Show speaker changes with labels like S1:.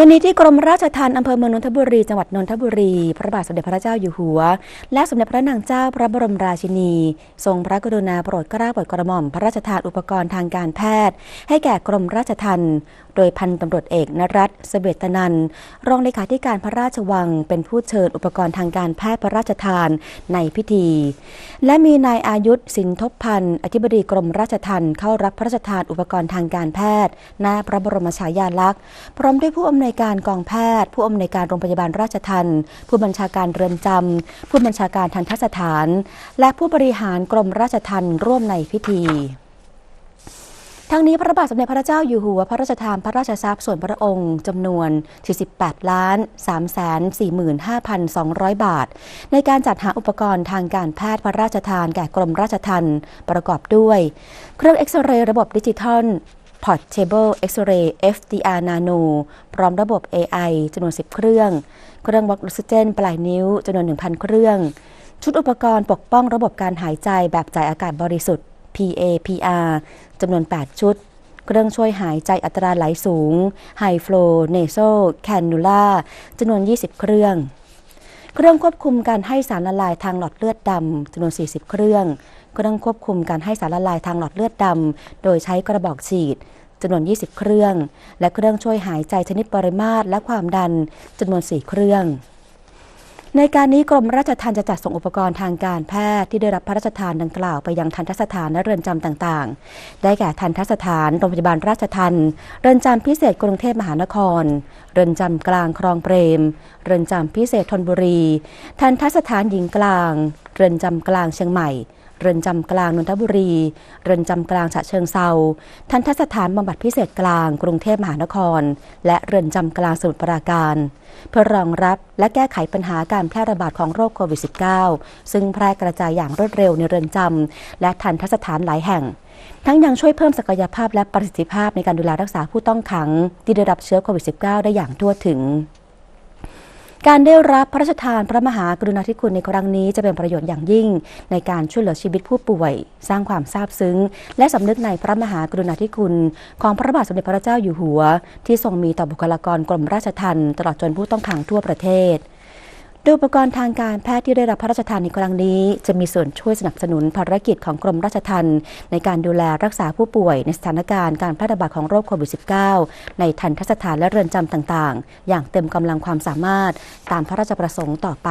S1: วันนี้ที่กรมราชทัณฑ์อำเภอเมืองนนทบุรี จังหวัดนนทบุรี พระบาทสมเด็จพระเจ้าอยู่หัว และสมเด็จพระนางเจ้าพระบรมราชินี ทรงพระกรุณาโปรดเกล้าโปรดกระหม่อมพระราชทานอุปกรณ์ทางการแพทย์ ให้แก่กรมราชทัณฑ์โดยพันตำรวจเอกนรัตเสเวตนันรองเลขาธิการพระราชวัง เป็นผู้เชิญอุปกรณ์ทางการแพทย์พระราชทานในพิธี และมีนายอายุธสินทบพันธ์อธิบดีกรมราชทัณฑ์เข้ารับพระราชทานอุปกรณ์ทางการแพทย์หน้าพระบรมฉายาลักษณ์พร้อมด้วยผู้อำนวยการกองแพทย์ ผู้อำนวยการโรงพยาบาลราชทัณฑ์ผู้บัญชาการเรือนจำผู้บัญชาการทันทสถาน และผู้บริหารกรมราชทัณฑ์ร่วมในพิธีทั้งนี้พระบาทสมเด็จพระเจ้าอยู่หัวพระราชทานพระราชทรัพย์ส่วนพระองค์จำนวน 48 ล้าน3แสน45,200 บาท ในการจัดหาอุปกรณ์ทางการแพทย์พระราชทานแก่กรมราชทัณฑ์ประกอบด้วย เครื่องเอ็กซเรย์ระบบดิจิทัล Portable X-ray FDR Nano พร้อมระบบ AI จำนวน 10 เครื่อง เครื่องวัดออกซิเจนปลายนิ้วจำนวน 1,000 เครื่อง ชุดอุปกรณ์ปกป้องระบบการหายใจแบบจ่ายอากาศบริสุทธิ์ PAPR จำนวน 8 ชุด เครื่องช่วยหายใจอัตราไหลสูง High Flow Nasal Cannula จำนวน 20 เครื่อง เครื่องควบคุมการให้สารละลายทางหลอดเลือดดำจำนวน 40 เครื่อง เครื่องควบคุมการให้สารละลายทางหลอดเลือดดำ โดยใช้กระบอกฉีดจำนวน 20 เครื่อง และเครื่องช่วยหายใจชนิดปริมาตรและความดันจำนวน 4 เครื่อง ในการนี้กรมราชทัณฑ์จะจัดส่งอุปกรณ์ทางการแพทย์ที่ได้รับพระราชทานดังกล่าวไปยังทันทสถานและเรือนจำต่างๆ ได้แก่ทันทสถานโรงพยาบาลราชทัณฑ์เรือนจำพิเศษกรุงเทพมหานคร เรือนจำกลางคลองเปรม เรือนจำพิเศษธนบุรี ทันทสถานหญิงกลาง เรือนจำกลางเชียงใหม่ เรือนจำกลางนนทบุรี เรือนจำกลางฉะเชิงเซาทันทสถานบำบัดพิเศษกลางกรุงเทพมหานคร และเรือนจำกลางสมุทรปราการ เพื่อรองรับและแก้ไขปัญหาการแพร่ระบาดของโรคโควิด -19 ซึ่งแพร่กระจายอย่างรวดเร็วในเรือนจำและทันทสถานหลายแห่ง ทั้งยังช่วยเพิ่มศักยภาพและประสิทธิภาพในการดูแลรักษาผู้ต้องขังที่ได้รับเชื้อโควิด -19 ได้อย่างทั่วถึง การได้รับพระราชทานพระมหากรุณาธิคุณในครั้งนี้จะเป็นประโยชน์อย่างยิ่ง ในการช่วยเหลือชีวิตผู้ป่วย สร้างความซาบซึ้ง และสำนึกในพระมหากรุณาธิคุณ ของพระบาทสมเด็จพระเจ้าอยู่หัว ที่ทรงมีต่อบุคลากรกรมราชทัณฑ์ตลอดจนผู้ต้องขังทั่วประเทศ โดยอุปกรณ์ทางการแพทย์ที่ได้รับพระราชทานในครั้งนี้ จะมีส่วนช่วยสนับสนุนภารกิจของกรมราชทัณฑ์ในการดูแลรักษาผู้ป่วยในสถานการณ์การแพร่ระบาดของโรคโควิด -19 ในทันทสถานและเรือนจำต่างๆ อย่างเต็มกำลังความสามารถตามพระราชประสงค์ต่อไป